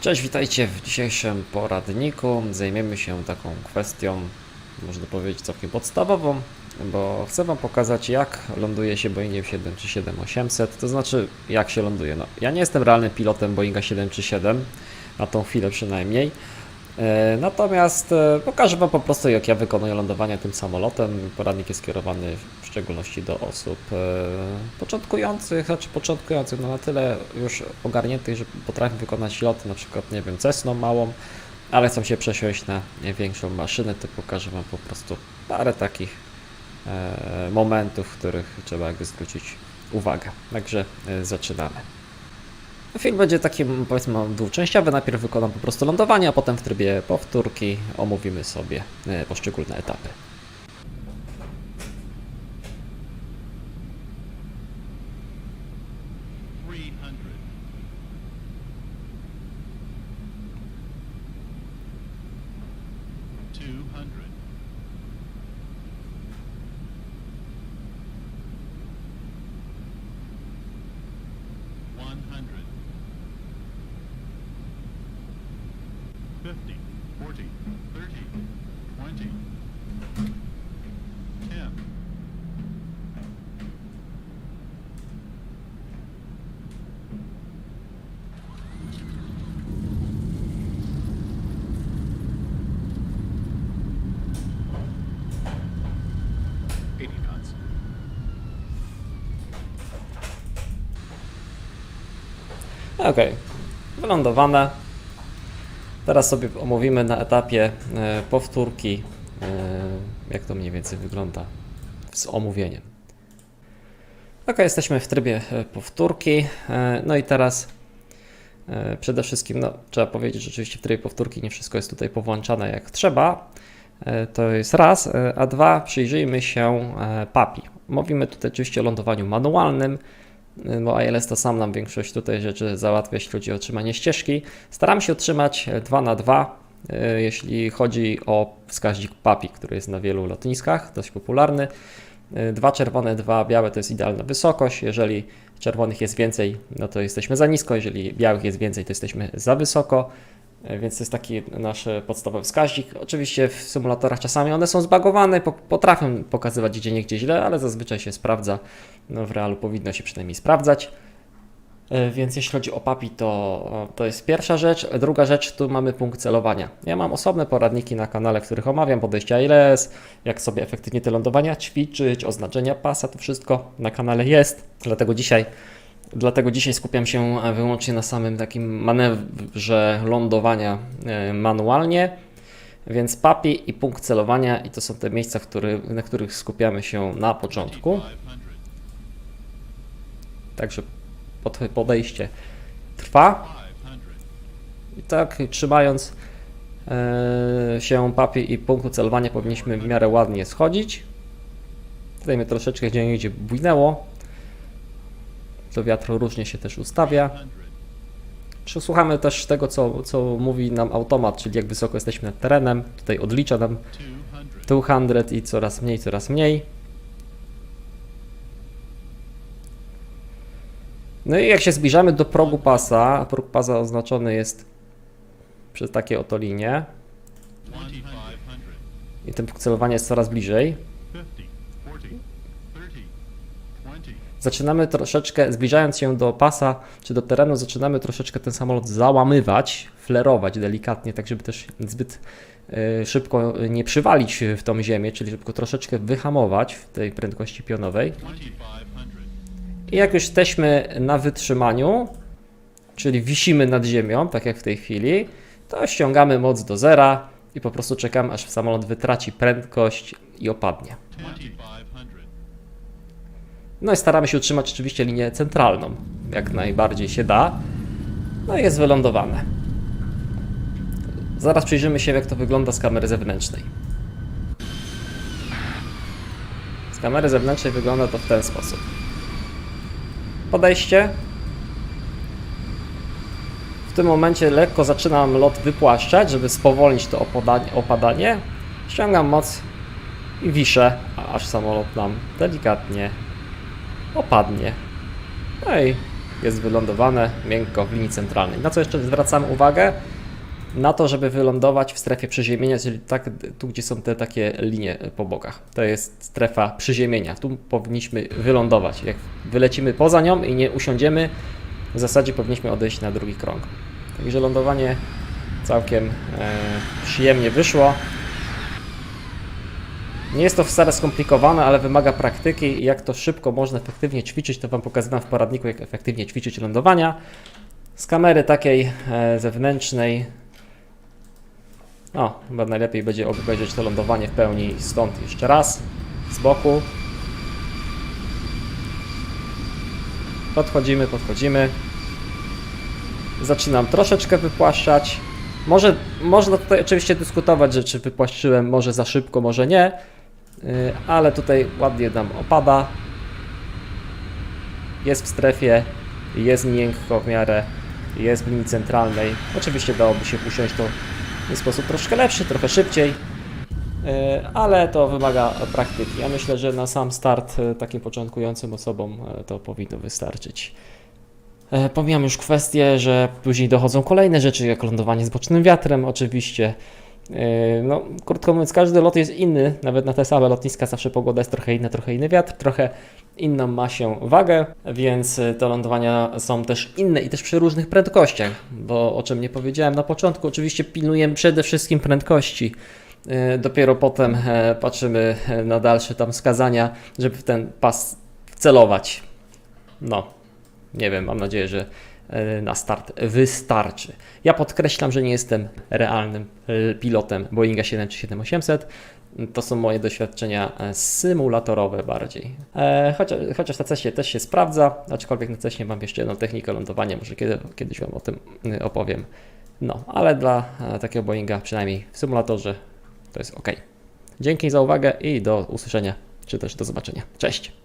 Cześć, witajcie w dzisiejszym poradniku. Zajmiemy się taką kwestią, można powiedzieć całkiem podstawową, bo chcę Wam pokazać jak ląduje się Boeingiem 737 800, to znaczy jak się ląduje. No, ja nie jestem realnym pilotem Boeinga 737, na tą chwilę przynajmniej. E, Natomiast e, pokażę Wam po prostu, jak ja wykonuję lądowanie tym samolotem. Poradnik jest skierowany w szczególności do osób e, początkujących, znaczy początkujących, no na tyle już ogarniętych, że potrafią wykonać lot, na przykład, nie wiem, Cessną małą, ale chcą się przesiąść na większą maszynę, to pokażę Wam po prostu parę takich momentów, w których trzeba jakby zwrócić uwagę. Także zaczynamy. Film będzie takim, powiedzmy, dwuczęściowy. Najpierw wykonam po prostu lądowanie, a potem w trybie powtórki omówimy sobie e, poszczególne etapy. 50, 40, 30, 20, 10. Okej, okay. wylądowane. Teraz sobie omówimy na etapie e, powtórki, e, jak to mniej więcej wygląda z omówieniem. Ok, jesteśmy w trybie e, powtórki. No i teraz przede wszystkim no, trzeba powiedzieć, że oczywiście w trybie powtórki nie wszystko jest tutaj powłączane jak trzeba. To jest raz, a dwa, przyjrzyjmy się PAPI. Mówimy tutaj oczywiście o lądowaniu manualnym, bo ILS to sam nam większość tutaj rzeczy załatwia, jeśli chodzi o otrzymanie ścieżki. Staram się utrzymać 2 na 2 e, jeśli chodzi o wskaźnik PAPI, który jest na wielu lotniskach, dość popularny. E, Dwa czerwone, dwa białe to jest idealna wysokość. Jeżeli czerwonych jest więcej, no to jesteśmy za nisko. Jeżeli białych jest więcej, to jesteśmy za wysoko. E, Więc to jest taki nasz podstawowy wskaźnik. Oczywiście w symulatorach czasami one są zbagowane, po- potrafią pokazywać gdzie niegdzie źle, ale zazwyczaj się sprawdza. No w realu powinno się przynajmniej sprawdzać. E, Więc jeśli chodzi o PAPI, to, to jest pierwsza rzecz. Druga rzecz, tu mamy punkt celowania. Ja mam osobne poradniki na kanale, w których omawiam podejścia ILS, jak sobie efektywnie te lądowania ćwiczyć, oznaczenia pasa, to wszystko na kanale jest. Dlatego dzisiaj, dlatego dzisiaj skupiam się e, wyłącznie na samym takim manewrze lądowania e, manualnie. Więc PAPI i punkt celowania, i to są te miejsca, który, na których skupiamy się na początku. Także pod- podejście trwa. I tak trzymając e, się papi i punktu celowania powinniśmy w miarę ładnie schodzić. Tutaj mnie troszeczkę gdzie niegdzie bujnęło. To wiatr różnie się też ustawia. Przesłuchamy też tego, co, co mówi nam automat, czyli jak wysoko jesteśmy nad terenem. Tutaj odlicza nam Two hundred. 200 i coraz mniej, coraz mniej. No i jak się zbliżamy do progu pasa, próg pasa oznaczony jest przez takie oto linie i ten punkt celowania jest coraz bliżej. Zaczynamy troszeczkę, zbliżając się do pasa czy do terenu, zaczynamy troszeczkę ten samolot załamywać, flerować delikatnie, tak żeby też zbyt e, szybko nie przywalić w tą ziemię, czyli szybko troszeczkę wyhamować w tej prędkości pionowej. I jak już jesteśmy na wytrzymaniu, czyli wisimy nad ziemią, tak jak w tej chwili, to ściągamy moc do zera i po prostu czekamy, aż samolot wytraci prędkość i opadnie. No i staramy się utrzymać oczywiście linię centralną, jak najbardziej się da. No i jest wylądowane. Zaraz przyjrzymy się, jak to wygląda z kamery zewnętrznej. Z kamery zewnętrznej wygląda to w ten sposób. Podejście. W tym momencie lekko zaczynam lot wypłaszczać, żeby spowolnić to opadanie. Ściągam moc i wiszę, aż samolot nam delikatnie opadnie. No i jest wylądowane miękko w linii centralnej. Na co jeszcze zwracamy uwagę? Na to, żeby wylądować w strefie przyziemienia, czyli tak, tu gdzie są te takie linie po bokach. To jest strefa przyziemienia. Tu powinniśmy wylądować. Jak wylecimy poza nią i nie usiądziemy, w zasadzie powinniśmy odejść na drugi krąg. Także lądowanie całkiem e, przyjemnie wyszło. Nie jest to wcale skomplikowane, ale wymaga praktyki i jak to szybko można efektywnie ćwiczyć, to Wam pokazywałem w poradniku, jak efektywnie ćwiczyć lądowania. Z kamery takiej e, zewnętrznej, o, chyba najlepiej będzie obejrzeć to lądowanie w pełni stąd jeszcze raz, z boku. Podchodzimy, podchodzimy. Zaczynam troszeczkę wypłaszczać. Może, można tutaj oczywiście dyskutować, że czy wypłaszczyłem może za szybko, może nie, ale tutaj ładnie nam opada. Jest w strefie, jest miękko w miarę, jest w linii centralnej. Oczywiście dałoby się usiąść to w sposób troszkę lepszy, trochę szybciej, yy, ale to wymaga praktyki. Ja myślę, że na sam start yy, takim początkującym osobom to powinno wystarczyć. Pomijam już kwestię, że później dochodzą kolejne rzeczy, jak lądowanie z bocznym wiatrem, oczywiście. E, No, krótko mówiąc, każdy lot jest inny, nawet na te same lotniska zawsze pogoda jest trochę inna, trochę inny wiatr, trochę inną ma się wagę, więc e, te lądowania są też inne i też przy różnych prędkościach, bo o czym nie powiedziałem na początku, oczywiście pilnujemy przede wszystkim prędkości. E, Dopiero potem patrzymy na dalsze tam wskazania, żeby w ten pas celować. No, nie wiem, mam nadzieję, że na start wystarczy. Ja podkreślam, że nie jestem realnym e, pilotem Boeinga 737-800. To są moje doświadczenia e, symulatorowe bardziej. E, Chociaż, chociaż na CESie też się sprawdza, aczkolwiek na CESie mam jeszcze jedną technikę lądowania, może kiedy, kiedyś Wam o tym e, opowiem. No, ale dla e, takiego Boeinga, przynajmniej w symulatorze, to jest ok. Dzięki za uwagę i do usłyszenia, czy też do zobaczenia. Cześć!